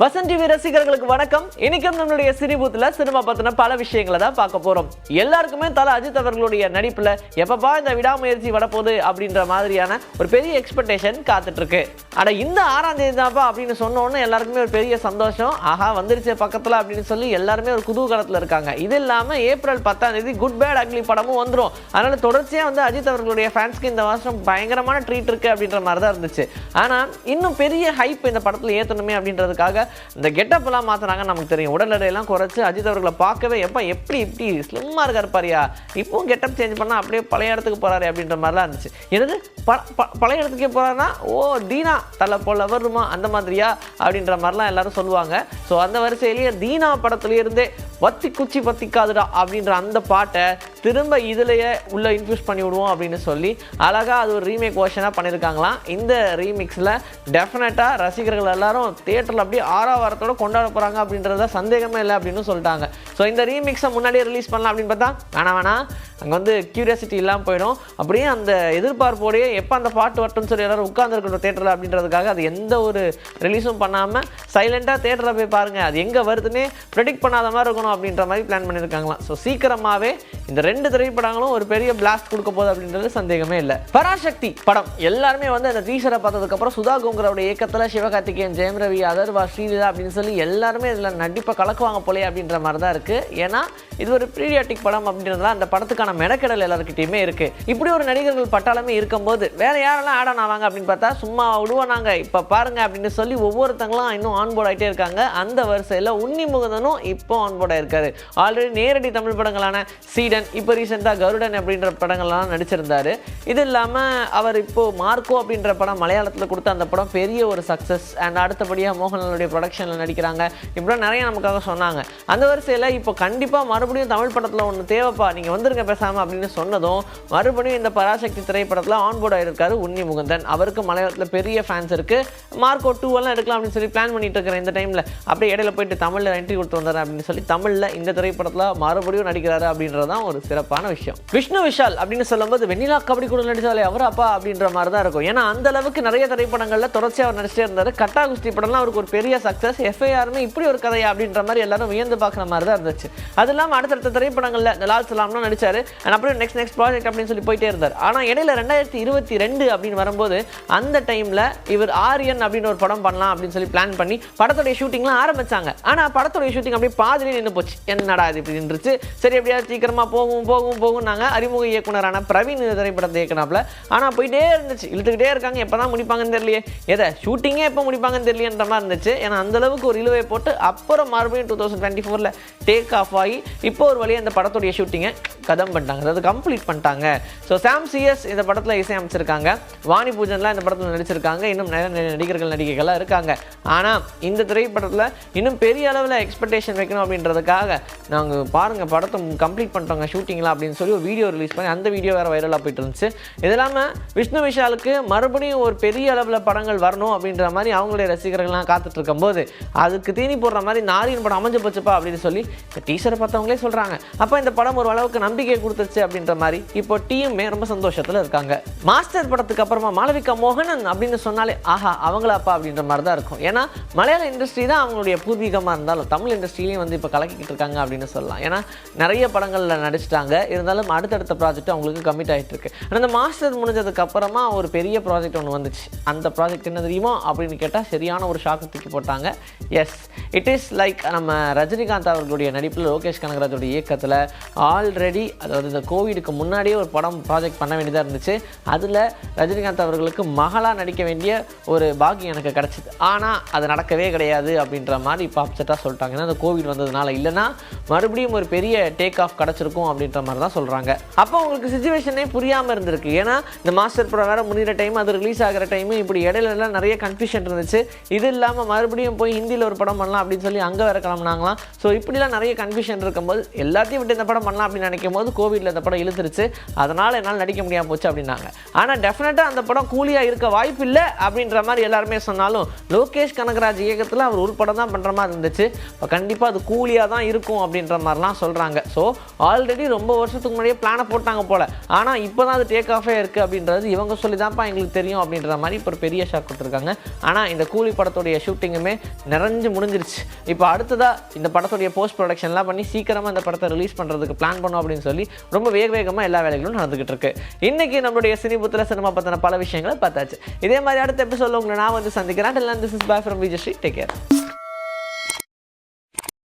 Vasanth TV ரசிகர்களுக்கு வணக்கம். இன்னைக்கும் நம்மளுடைய சினிபூத்துல சினிமா பத்தின பல விஷயங்களை தான் பார்க்க போறோம். எல்லாருக்குமே தல அஜித் அவர்களுடைய நடிப்புல எப்பப்பா இந்த விடாமுயற்சி வரப்போகுது அப்படின்ற மாதிரியான ஒரு பெரிய எக்ஸ்பெக்டேஷன் காத்துட்டு இருக்கு ஆனா இந்த ஆறாம் தேதி தான்ப்பா அப்படின்னு சொன்ன எல்லாருக்குமே ஒரு பெரிய சந்தோஷம். ஆஹா வந்துருச்சு பக்கத்துல அப்படின்னு சொல்லி எல்லாருமே ஒரு குதூகலத்தில் இருக்காங்க. இது இல்லாம ஏப்ரல் பத்தாம் தேதி குட் பேட் அக்லி படமும் வந்துடும் அதனால தொடர்ச்சியா வந்து அஜித் அவர்களுடைய ஃபேன்ஸ்க்கு இந்த வருஷம் பயங்கரமான ட்ரீட் இருக்கு அப்படின்ற மாதிரி தான் இருந்துச்சு. ஆனா இன்னும் பெரிய ஹைப் இந்த படத்தில் ஏற்றணுமே அப்படின்றதுக்காக இந்த கெட்டப் எல்லாம் நமக்கு தெரியும். உடல் எடையெல்லாம் குறைச்சி அஜித் அவர்களை பார்க்கவே எப்போ எப்படி இப்படி ஸ்லிம்மாக இருக்கார் பாரியா? இப்போவும் கெட்டப் சேஞ்ச் பண்ணால் அப்படியே பழைய இடத்துக்கு போகிறாரு அப்படின்ற மாதிரிலாம் இருந்துச்சு. எனது ப- ப- பழைய இடத்துக்கே போறாருன்னா ஓ தீனா தலை போல வருமா அந்த மாதிரியா? அப்படின்ற மாதிரிலாம் எல்லாரும் சொல்லுவாங்க. ஸோ அந்த வரிசையிலேயே தீனா படத்துலேருந்தே வத்தி குச்சி பத்திக்காதுடா அப்படின்ற அந்த பாட்டை திரும்ப இதுலேயே உள்ளே இன்ஃபியூஸ் பண்ணி விடுவோம் அப்படின்னு சொல்லி அழகாக அது ஒரு ரீமேக் வேர்ஷனாக பண்ணியிருக்காங்களாம் இந்த ரீமிக்ஸில் டெஃபினட்டாக ரசிகர்கள் எல்லாரும் தேட்டரில் அப்படியே ஆறாவாரத்தோட கொண்டாட போகிறாங்க அப்படின்றத சந்தேகமே இல்லை அப்படின்னு சொல்லிட்டாங்க. ஸோ இந்த ரீமிக்ஸை முன்னாடியே ரிலீஸ் பண்ணலாம் அப்படின்னு பார்த்தா வேணாம் வேணாம் அங்கே வந்து கியூரியாசிட்டி இல்லாமல் போயிடும். அப்படியே அந்த எதிர்பார்ப்போடையே எப்போ அந்த பாட்டு வரட்டும்னு சொல்லி எல்லாரும் உட்காந்துருக்கணும் தேட்டரில் அப்படின்றதுக்காக அது எந்த ஒரு ரிலீஸும் பண்ணாமல் சைலண்டாக தேட்டரில் போய் பாருங்கள் அது எங்கே வருதுன்னே ப்ரெடிக்ட் பண்ணாத மாதிரி இருக்கணும். அப்படின்ற மாதிரி பிளான் பண்ணியிருக்காங்களாம். ஸோ சீக்கிரமாகவே இந்த ரெண்டு திரைப்படங்களும் ஒரு பெரிய பிளாஸ்ட் கொடுக்க போகுது அப்படின்றது சந்தேகமே இல்லை. பராசக்தி படம். எல்லாருமே வந்து அந்த டீசரை பார்த்ததுக்கப்புறம் சுதா கோங்கரோட இயக்கத்தில் சிவகார்த்திகேயன் ஜெயம் ரவி அதர்வா ஸ்ரீலிதா அப்படின்னு சொல்லி எல்லாருமே இதில் நடிப்பை கலக்குவாங்க போலே அப்படின்ற மாதிரி தான் இருக்குது ஏன்னா இது ஒரு பீரியாட்டிக் படம் அப்படின்றதுல அந்த படத்துக்கான மெனக்கெடல் எல்லாருக்கிட்டையுமே இருக்குது இப்படி ஒரு நடிகர்கள் பட்டாளமே இருக்கும்போது வேற யாரெல்லாம் ஆட் ஆன் ஆவாங்க அப்படின்னு பார்த்தா சும்மா விடுவானாங்க இப்போ பாருங்க அப்படின்னு சொல்லி ஒவ்வொருத்தங்களும் இன்னும் ஆன்போர்ட் ஆகிட்டே இருக்காங்க. அந்த வரிசையில் உன்னி முகுந்தனும் இப்போ ஆன்போர்ட் இருக்கார். ஆல்ரெடி நேரடி தமிழ் படங்களான சீடன் இப்போ ரீசெண்டாக கருடன் அப்படின்ற படங்கள்லாம் நடிச்சிருந்தாரு. இது இல்லாமல் அவர் இப்போ மார்க்கோ அப்படின்ற படம் மலையாளத்தில் கொடுத்த அந்த படம் பெரிய ஒரு சக்ஸஸ் அண்ட் அடுத்தபடியாக மோகன்லாலுடைய ப்ரொடக்ஷனில் நடிக்கிறாங்க. இப்படிலாம் நிறைய நமக்காக சொன்னாங்க. அந்த வரிசையில் இப்போ கண்டிப்பாக மறுபடியும் தமிழ் படத்தில் ஒன்று தேவைப்பா நீங்கள் வந்துருங்க பேசாமல் அப்படின்னு சொன்னதும் மறுபடியும் இந்த பராசக்தி திரைப்படத்தில் ஆன்போர்ட் ஆயிருக்காரு உன்னி முகுந்தன். அவருக்கு மலையாளத்தில் பெரிய ஃபேன்ஸ் இருக்குது மார்க்கோ டூ எல்லாம் எடுக்கலாம் அப்படின்னு சொல்லி பிளான் பண்ணிட்டு இருக்கிறேன் இந்த டைமில் அப்படியே இடையில போயிட்டு தமிழில் என்ட்ரி கொடுத்து வந்தார் அப்படின்னு சொல்லி தமிழ் தமிழில் இந்த திரைப்படத்தில் மறுபடியும் நடிக்கிறாரு அப்படின்றது தான் ஒரு சிறப்பான விஷயம். விஷ்ணு விஷால் அப்படின்னு சொல்லும்போது வெண்ணிலா கபடி கூட நடிச்சாலே அவர் அப்பா அப்படின்ற மாதிரி தான் இருக்கும். ஏன்னா அந்த அளவுக்கு நிறைய திரைப்படங்களில் தொடர்ச்சியாக அவர் நடிச்சிட்டே இருந்தார். கட்டா குஸ்தி படம்லாம் அவருக்கு ஒரு பெரிய சக்ஸஸ் எஃப்ஐஆர்னு இப்படி ஒரு கதையா அப்படின்ற மாதிரி எல்லாரும் வியந்து பார்க்குற மாதிரி தான் இருந்துச்சு. அது இல்லாமல் அடுத்தடுத்த திரைப்படங்களில் இந்த லால் சலாம்லாம் நடிச்சாரு. And அப்புறம் நெக்ஸ்ட் நெக்ஸ்ட் ப்ராஜெக்ட் அப்படின்னு சொல்லி போயிட்டே இருந்தார். ஆனால் இடையில ரெண்டாயிரத்தி இருபத்தி ரெண்டு அப்படின்னு வரும்போது அந்த டைமில் இவர் ஆரியன் அப்படின்னு ஒரு படம் பண்ணலாம் அப்படின்னு சொல்லி பிளான் பண்ணி படத்துடைய ஷூட்டிங்லாம் ஆரம்பிச்சாங்க. ஆனால் படத்துடைய ஷூட்டிங் அப்படியே பாதிலே நின்று போச்சு. என்னடா இது இப்படின்றுச்சு. சரி எப்படியா சீக்கிரமாக போகும் போகும் போகும் நாங்கள் அறிமுக இயக்குனரான பிரவீன் இந்த திரைப்படத்தை இயக்குனாப்ல ஆனால் போயிட்டே இருந்துச்சு. இழுத்துக்கிட்டே இருக்காங்க. எப்போ தான் முடிப்பாங்கன்னு தெரியலையே. எதை? ஷூட்டிங்கே எப்போ முடிப்பாங்கன்னு தெரியலன்ற மாதிரி இருந்துச்சு. ஏன்னா அந்த அளவுக்கு ஒரு இழுவை போட்டு அப்புறம் மறுபடியும் டூ தௌசண்ட் டுவெண்ட்டி ஃபோரில் டேக் ஆஃப் ஆகி இப்போ ஒரு வழியாக அந்த படத்துடைய ஷூட்டிங்கை கதம் பண்ணிட்டாங்க. அதாவது கம்ப்ளீட் பண்ணிட்டாங்க. ஸோ சாம் சிஎஸ் இந்த படத்தில் இசையமைச்சிருக்காங்க. வாணி பூஜன்லாம் இந்த படத்தில் நடிச்சிருக்காங்க. இன்னும் நிறைய நிறைய நடிகர்கள் நடிகைகள்லாம் இருக்காங்க. ஆனால் இந்த திரைப்படத்தில் இன்னும் பெரிய அளவில் எக்ஸ்பெக்டேஷன் வைக்கணும் அதுக்காக நாங்கள் பாருங்கள் படத்தை கம்ப்ளீட் பண்ணிட்டோங்க ஷூட்டிங்லாம் அப்படின்னு சொல்லி ஒரு வீடியோ ரிலீஸ் பண்ணி அந்த வீடியோ வேறு வைரலாக போயிட்டு இருந்துச்சு. இது இல்லாமல் விஷ்ணு விஷாலுக்கு மறுபடியும் ஒரு பெரிய அளவில் படங்கள் வரணும் அப்படின்ற மாதிரி அவங்களுடைய ரசிகர்கள்லாம் காத்துட்டு இருக்கும்போது அதுக்கு தீனி போடுற மாதிரி நாரின் படம் அமைஞ்சு போச்சுப்பா அப்படின்னு சொல்லி இந்த டீச்சரை பார்த்தவங்களே சொல்கிறாங்க அப்போ இந்த படம் ஒரு அளவுக்கு நம்பிக்கை கொடுத்துருச்சு அப்படின்ற மாதிரி இப்போ டீயுமே ரொம்ப சந்தோஷத்தில் இருக்காங்க. மாஸ்டர் படத்துக்கு அப்புறமா மாளவிகா மோகனன் அப்படின்னு சொன்னாலே ஆஹா அவங்களாப்பா அப்படின்ற மாதிரி தான் இருக்கும். ஏன்னா மலையாள இண்டஸ்ட்ரி தான் அவங்களுடைய பூர்வீகமாக இருந்தாலும் தமிழ் இண்டஸ்ட்ரியிலையும் வந்து இப்போ கலக்கிக்கிட்டு இருக்காங்க அப்படின்னு சொல்லலாம். ஏன்னா நிறைய படங்களில் நடிச்சிட்டாங்க. இருந்தாலும் அடுத்தடுத்த ப்ராஜெக்ட் அவங்களுக்கு கமிட் ஆகிட்டு இருக்கு ஆனால் இந்த மாஸ்டர் முடிஞ்சதுக்கு அப்புறமா ஒரு பெரிய ப்ராஜெக்ட் ஒன்று வந்துச்சு. அந்த ப்ராஜெக்ட் என்ன தெரியுமா? அப்படின்னு கேட்டால் சரியான ஒரு ஷாக்கு தூக்கி போட்டாங்க. எஸ் இட் இஸ் லைக் நம்ம ரஜினிகாந்த் அவர்களுடைய நடிப்பில் லோகேஷ் கனகராஜோட இயக்கத்தில் ஆல்ரெடி அதாவது இந்த கோவிடுக்கு முன்னாடியே ஒரு படம் ப்ராஜெக்ட் பண்ண வேண்டியதாக இருந்துச்சு. அதில் ரஜினிகாந்த் அவர்களுக்கு மகளாக நடிக்க வேண்டிய ஒரு பாக்கியம் எனக்கு கிடச்சிது. ஆனால் அது நடக்கவே கிடையாது அப்படின்ற மாதிரி இப்போ அப்செட்டாக சொல்லிட்டாங்க. ஏன்னா அந்த கோவிட் வந்ததுனால இல்லைன்னா மறுபடியும் ஒரு பெரிய டேக் ஆஃப் கிடச்சிருக்கும் அப்படின்ற மாதிரி தான் சொல்கிறாங்க அப்போ உங்களுக்கு சுச்சுவேஷனே புரியாமல் இருந்திருக்கு. ஏன்னா இந்த மாஸ்டர் படம் வேறு முடிகிற டைம் அது ரிலீஸ் ஆகிற டைம் இப்படி இடையிலலாம் நிறைய கன்ஃபியூஷன் இருந்துச்சு. இது இல்லாமல் மறுபடியும் போய் ஹிந்தியில் ஒரு படம் பண்ணலாம் அப்படின்னு சொல்லி அங்கே வேற கிளம்புனாங்களாம். ஸோ இப்படிலாம் நிறைய கன்ஃபியூஷன் இருக்கும்போது எல்லாத்தையும் விட்டு இந்த படம் பண்ணலாம் அப்படின்னு நினைக்கும் போது கோவிடில் இந்த படம் இழுத்துருச்சு. அதனால் என்னால் நடிக்க முடியாமல் போச்சு அப்படின்னாங்க. ஆனால் டெஃபினட்டாக அந்த படம் கூலியாக இருக்க வாய்ப்பு இல்லை அப்படின்ற மாதிரி எல்லாருமே சொன்னாலும் லோகேஷ் கனகராஜ் இயக்கத்தில் அவர் ஒரு படம் தான் பண்ணுற மாதிரி இருந்துச்சு. இப்போ கண்டிப்பாக அது கூலியாக தான் இருக்கும் அப்படின்ற மாதிரிலாம் சொல்கிறாங்க ஸோ ஆல்ரெடி ரொம்ப வருஷத்துக்கு முன்னாடியே பிளானை போட்டாங்க போல். ஆனால் இப்போ தான் அது டேக் ஆஃபே இருக்குது அப்படின்றது இவங்க சொல்லி தான்ப்பா எங்களுக்கு தெரியும் அப்படின்ற மாதிரி இப்போ ஒரு பெரிய ஷாக் கொடுத்துருக்காங்க. ஆனால் இந்த கூலி படத்துடைய ஷூட்டிங்குமே நிறைஞ்சு முடிஞ்சிருச்சு. இப்போ அடுத்ததாக இந்த படத்துடைய போஸ்ட் ப்ரொடக்ஷன்லாம் பண்ணி சீக்கிரமாக இந்த படத்தை ரிலீஸ் பண்ணுறதுக்கு பிளான் பண்ணோம் அப்படின்னு சொல்லி ரொம்ப வேக வேகமாக எல்லா வேலைகளும் நடந்துகிட்டு இருக்கு. இன்னைக்கு நம்மளுடைய சினிபுத்திர சினிமா பற்றின பல விஷயங்களை பார்த்தாச்சு. இதே மாதிரி அடுத்த எபிசோட உங்களை நான் வந்து சந்திக்கிறேன். This is bye from Vijaysri take care